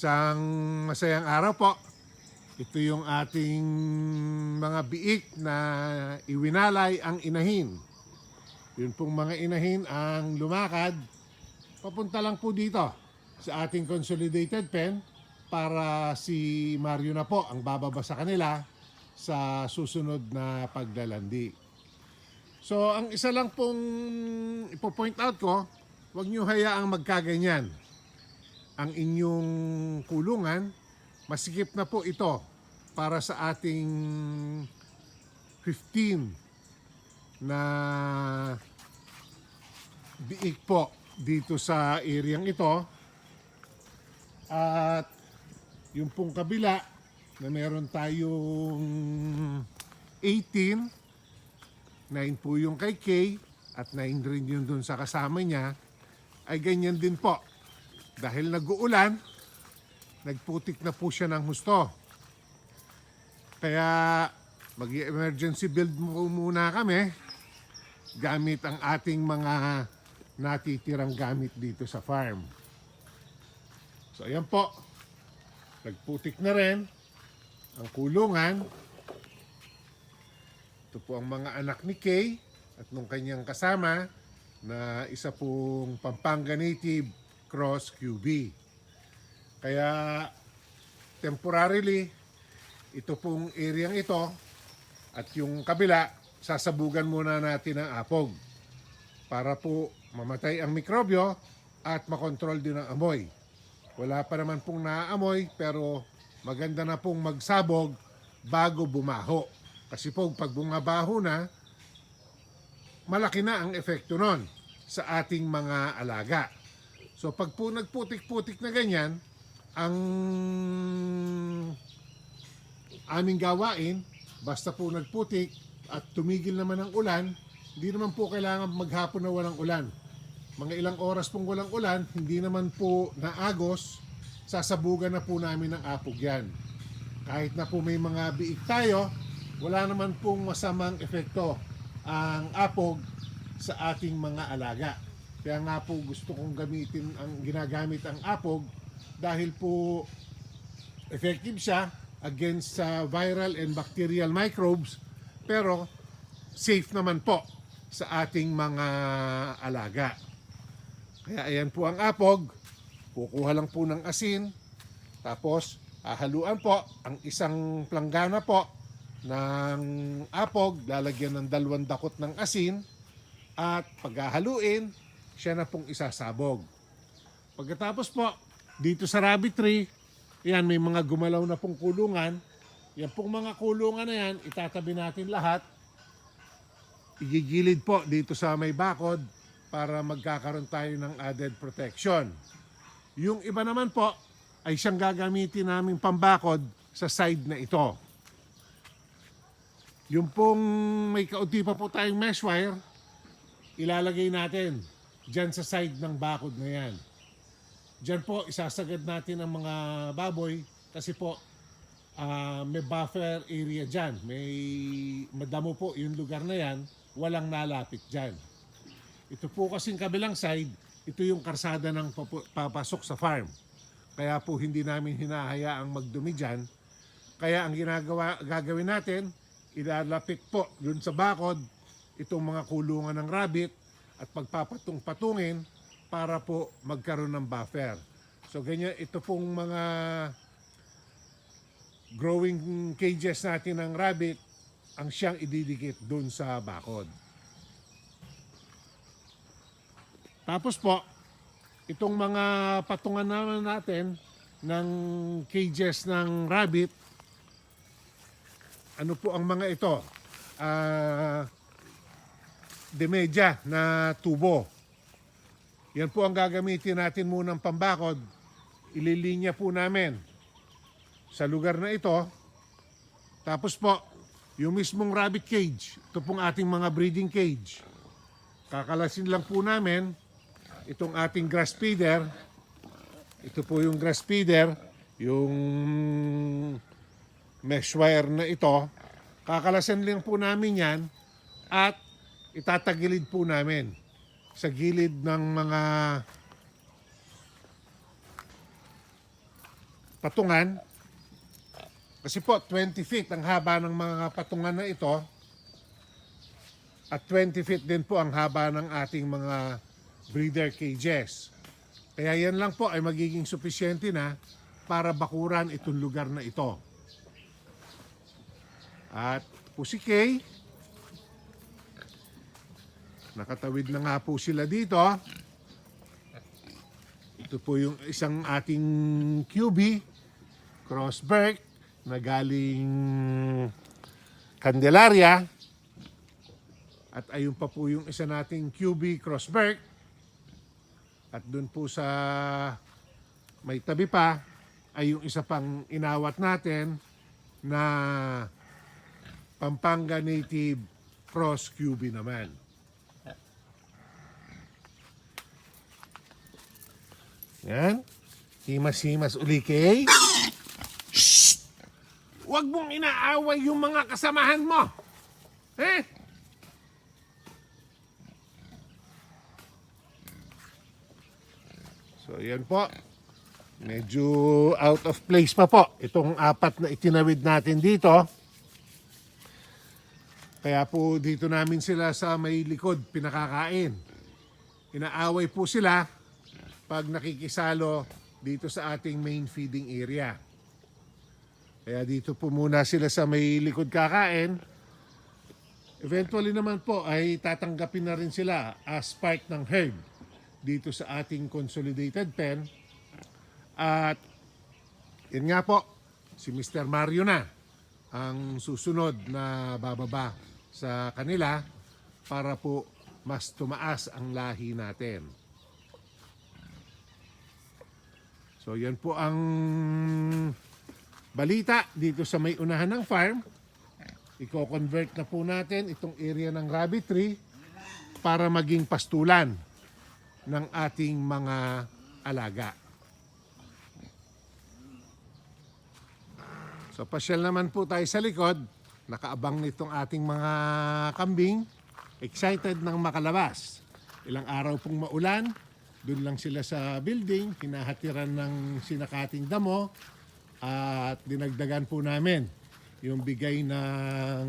Isang masayang araw po. Ito yung ating mga biik na iwinalay ang inahin. Yun pong mga inahin ang lumakad. Papunta lang po dito sa ating consolidated pen para si Mario na po ang bababa sa kanila sa susunod na paglalandi. So, ang isa lang pong ipo-point out ko, huwag nyo hayaang magkaganyan. Ang inyong kulungan, masikip na po ito para sa ating 15 na biik po dito sa areang ito. At yung pong kabila na meron tayong 18 9 po yung kay Kay at 9 rin yung dun sa kasama niya ay ganyan din po. Dahil nag-uulan, nagputik na po siya ng husto. Kaya mag-emergency build mo muna kami gamit ang ating mga natitirang gamit dito sa farm. So ayan po, nagputik na rin ang kulungan ito po ang mga anak ni Kay at nung kanyang kasama na isa pong Pampanga Native Cross QB. Kaya temporarily, ito pong areang ito at yung kabila, sasabugan muna natin ang apog para po mamatay ang mikrobyo at makontrol din ang amoy. Wala pa naman pong naaamoy pero maganda na pong magsabog bago bumaho. Kasi po pag bumabaho na, malaki na ang epekto nun sa ating mga alaga. So pag po nagputik-putik na ganyan, ang aming gawain, basta po nagputik at tumigil naman ang ulan, hindi naman po kailangan maghapon na walang ulan. Mga ilang oras pong walang ulan, hindi naman po naagos, sasabugan na po namin ng apog yan. Kahit na po may mga biik tayo, wala naman pong masamang epekto ang apog sa ating mga alaga. Kaya nga po gusto kong gamitin ang ginagamit ang apog dahil po effective siya against sa viral and bacterial microbes pero safe naman po sa ating mga alaga. Kaya ayan po ang apog. Kukuha lang po ng asin. Tapos hahaluan po ang isang planggana po ng apog, lalagyan ng dalawang dakot ng asin at paghahaluin, siya na pong isasabog. Pagkatapos po, dito sa rabbit tree, yan may mga gumalaw na pong kulungan. Yan pong mga kulungan na yan, itatabi natin lahat. Igigilid po dito sa may bakod para magkakaroon tayo ng added protection. Yung iba naman po ay siyang gagamitin namin pambakod sa side na ito. Yung pong may kaunti pa po tayong mesh wire, ilalagay natin dyan sa side ng bakod na yan. Dyan po, isasagad natin ang mga baboy kasi po ah, may buffer area dyan. May madamo po yung lugar na yan, walang nalapit dyan. Ito po kasing kabilang side, ito yung karsada ng papasok sa farm. Kaya po hindi namin hinahayaang magdumi dyan. Kaya ang ginagawa, gagawin natin, ilalapit po dun sa bakod itong mga kulungan ng rabbit at pagpapatong-patungin para po magkaroon ng buffer. So ganyan, ito pong mga growing cages natin ng rabbit ang siyang ididikit dun sa bakod. Tapos po, itong mga patungan naman natin ng cages ng rabbit, ano po ang mga ito? Ah, de media na tubo. Yan po ang gagamitin natin munang pambakod. Ililinya po namin sa lugar na ito. Tapos po, yung mismong rabbit cage, ito pong ating mga breeding cage. Kakalasin lang po namin itong ating grass feeder. Ito po yung grass feeder, yung mesh wire na ito. Kakalasin lang po namin yan at itatagilid po namin sa gilid ng mga patungan. Kasi po, 20 feet ang haba ng mga patungan na ito. At 20 feet din po ang haba ng ating mga breeder cages. Kaya yan lang po ay magiging sufisyente na para bakuran itong lugar na ito. At po si Kay, nakatawid na nga po sila dito. Ito po yung isang ating QB, Crossberg, na galing Candelaria. At ayun pa po yung isa nating QB Crossberg. At doon po sa may tabi pa ay yung isa pang inawat natin na Pampanga Native Cross QB naman. Yan. Himas-himas uli kay. Shh! Huwag mong inaaway yung mga kasamahan mo. Eh? So, yan po. Medyo out of place pa po. Itong apat na itinawid natin dito. Kaya po dito namin sila sa may likod pinakakain. Inaaway po sila pag nakikisalo dito sa ating main feeding area. Kaya dito po muna sila sa may likod kakain. Eventually naman po ay tatanggapin na rin sila as part ng herd dito sa ating consolidated pen. At yun nga po, si Mr. Mario na ang susunod na bababa sa kanila para po mas tumaas ang lahi natin. So yan po ang balita dito sa may unahan ng farm. Iko-convert na po natin itong area ng rabbitry para maging pastulan ng ating mga alaga. So pasyal naman po tayo sa likod. Nakaabang nitong ating mga kambing. Excited nang makalabas. Ilang araw pong maulan. Doon lang sila sa building. Hinahatiran ng sinakating damo. At dinagdagan po namin yung bigay ng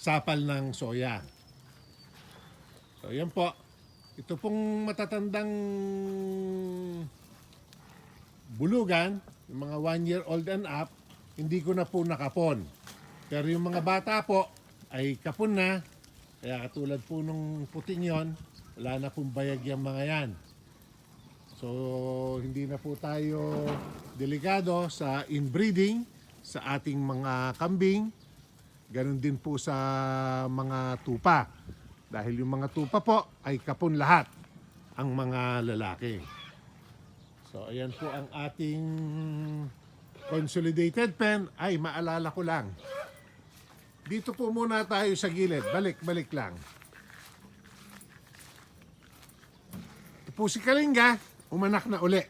sapal ng soya. So yan po. Ito pong matatandang bulugan, yung mga one year old and up, hindi ko na po nakapon. Pero yung mga bata po ay kapon na. Kaya katulad po nung puting yon, wala na pong bayag yung mga yan. So, hindi na po tayo delikado sa inbreeding sa ating mga kambing. Ganon din po sa mga tupa. Dahil yung mga tupa po ay kapon lahat ang mga lalaki. So, ayan po ang ating consolidated pen. Ay, maalala ko lang. Dito po muna tayo sa gilid. Balik, balik lang. Po si Kalinga, umanak na uli.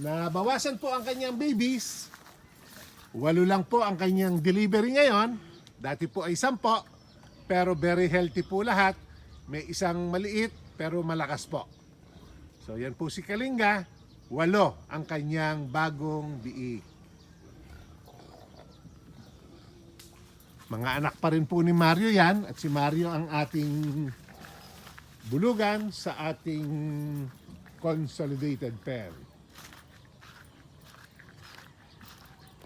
Nabawasan po ang kanyang babies. Walo lang po ang kanyang delivery ngayon. Dati po ay sampo, pero very healthy po lahat. May isang maliit, pero malakas po. So yan po si Kalinga. Walo ang kanyang bagong biik. Mga anak pa rin po ni Mario yan at si Mario ang ating bulugan sa ating consolidated pen.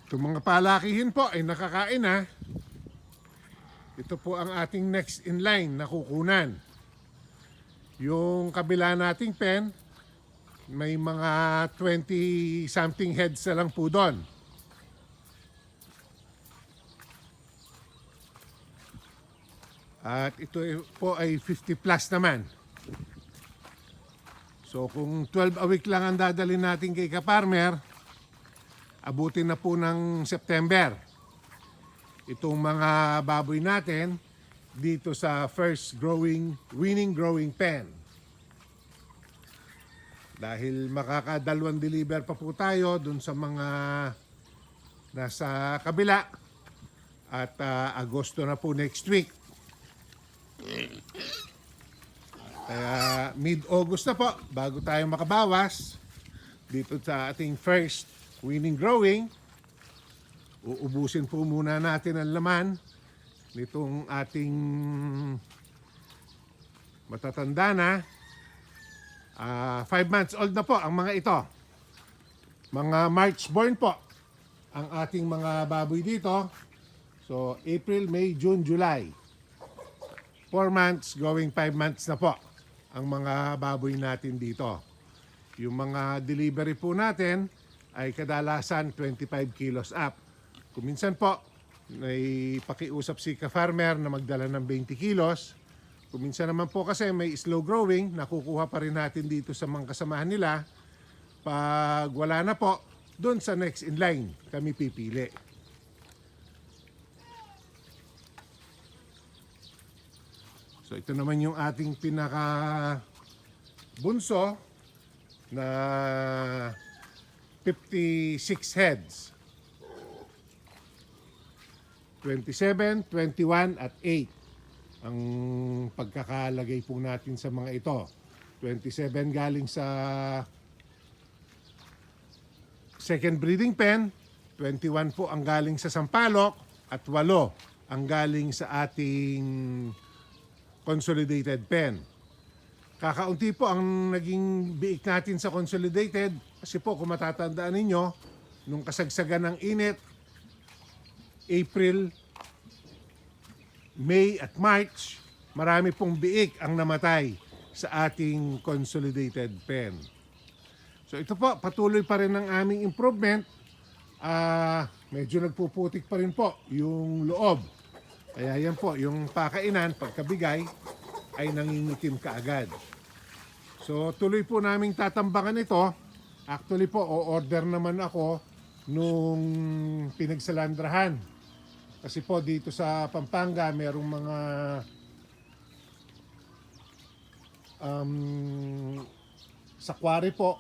Itong mga palakihin po ay nakakain na. Ito po ang ating next in line na kukunan. Yung kabila nating pen, may mga 20 something heads na lang po doon. At ito po ay 50 plus naman. So kung 12 a week lang ang dadalhin natin kay Kaparmer, abutin na po ng September. Itong mga baboy natin dito sa first growing, winning growing pen. Dahil makakadalawang deliver pa po tayo dun sa mga nasa kabila at ah, Agosto na po next week. Kaya mid-August na po, bago tayo makabawas dito sa ating first winning growing, uubusin po muna natin ang laman nitong ating matatanda na. Ah, five months old na po ang mga ito. Mga March born po ang ating mga baboy dito. So, April, May, June, July. 4 months going 5 months na po ang mga baboy natin dito. Yung mga delivery po natin ay kadalasan 25 kilos up. Kuminsan po, may pakiusap si ka-farmer na magdala ng 20 kilos. Kuminsan naman po kasi may slow growing, nakukuha pa rin natin dito sa mga kasamahan nila. Pag wala na po, doon sa next in line kami pipili. So ito naman yung ating pinaka bunso na 56 heads. 27, 21 at 8 ang pagkakalagay po natin sa mga ito. 27 galing sa second breeding pen, 21 po ang galing sa Sampalok at 8 ang galing sa ating consolidated pen. Kakaunti po ang naging biik natin sa consolidated kasi po kung matatandaan ninyo, nung kasagsagan ng init, April, May at March, marami pong biik ang namatay sa ating consolidated pen. So ito po, patuloy pa rin ang aming improvement. Ah, medyo nagpuputik pa rin po yung loob. Kaya yan po, yung pakainan, pagkabigay, ay nangingitim kaagad. So tuloy po naming tatambakan ito. Actually po, o-order naman ako nung pinagsalandrahan. Kasi po dito sa Pampanga, merong mga um, sa quarry po,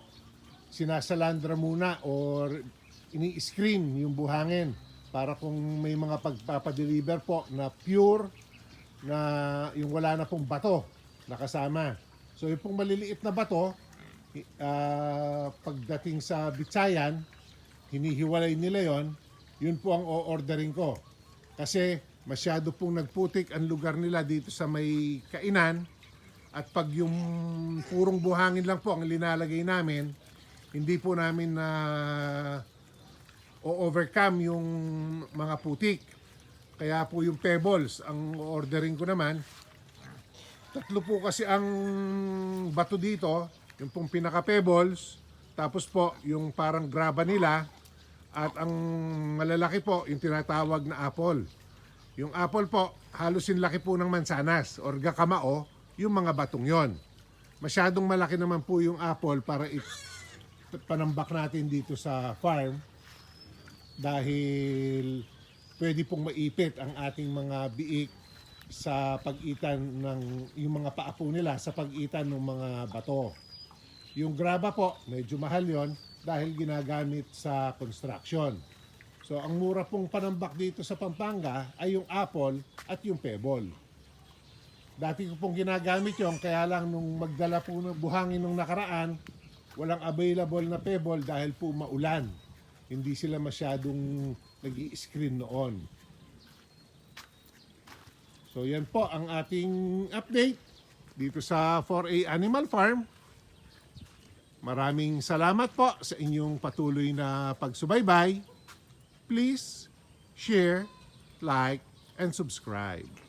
sinasalandra muna or ini-screen yung buhangin para kung may mga pagpapadeliver po na pure na yung wala na pong bato nakasama. So yung pong maliliit na bato, ah, pagdating sa bitsayan, hinihiwalay nila yon yun po ang o-ordering ko. Kasi masyado pong nagputik ang lugar nila dito sa may kainan at pag yung purong buhangin lang po ang linalagay namin, hindi po namin na o-overcome yung mga putik. Kaya po yung pebbles, ang ordering ko naman, tatlo po kasi ang bato dito, yung pong pinaka pebbles, tapos po yung parang graba nila, at ang malalaki po, yung tinatawag na apple. Yung apple po, halos yung laki po ng mansanas or gakamao, yung mga batong yon. Masyadong malaki naman po yung apple para it, panambak natin dito sa farm dahil pwede pong maipit ang ating mga biik sa pagitan ng yung mga paapo nila sa pagitan ng mga bato. Yung graba po, medyo mahal yon dahil ginagamit sa construction. So ang mura pong panambak dito sa Pampanga ay yung apple at yung pebble. Dati ko pong ginagamit yon kaya lang nung magdala po ng buhangin nung nakaraan, walang available na pebble dahil po maulan. Hindi sila masyadong nag screen noon. So yan po ang ating update dito sa 4A Animal Farm. Maraming salamat po sa inyong patuloy na pagsubaybay. Please share, like, and subscribe.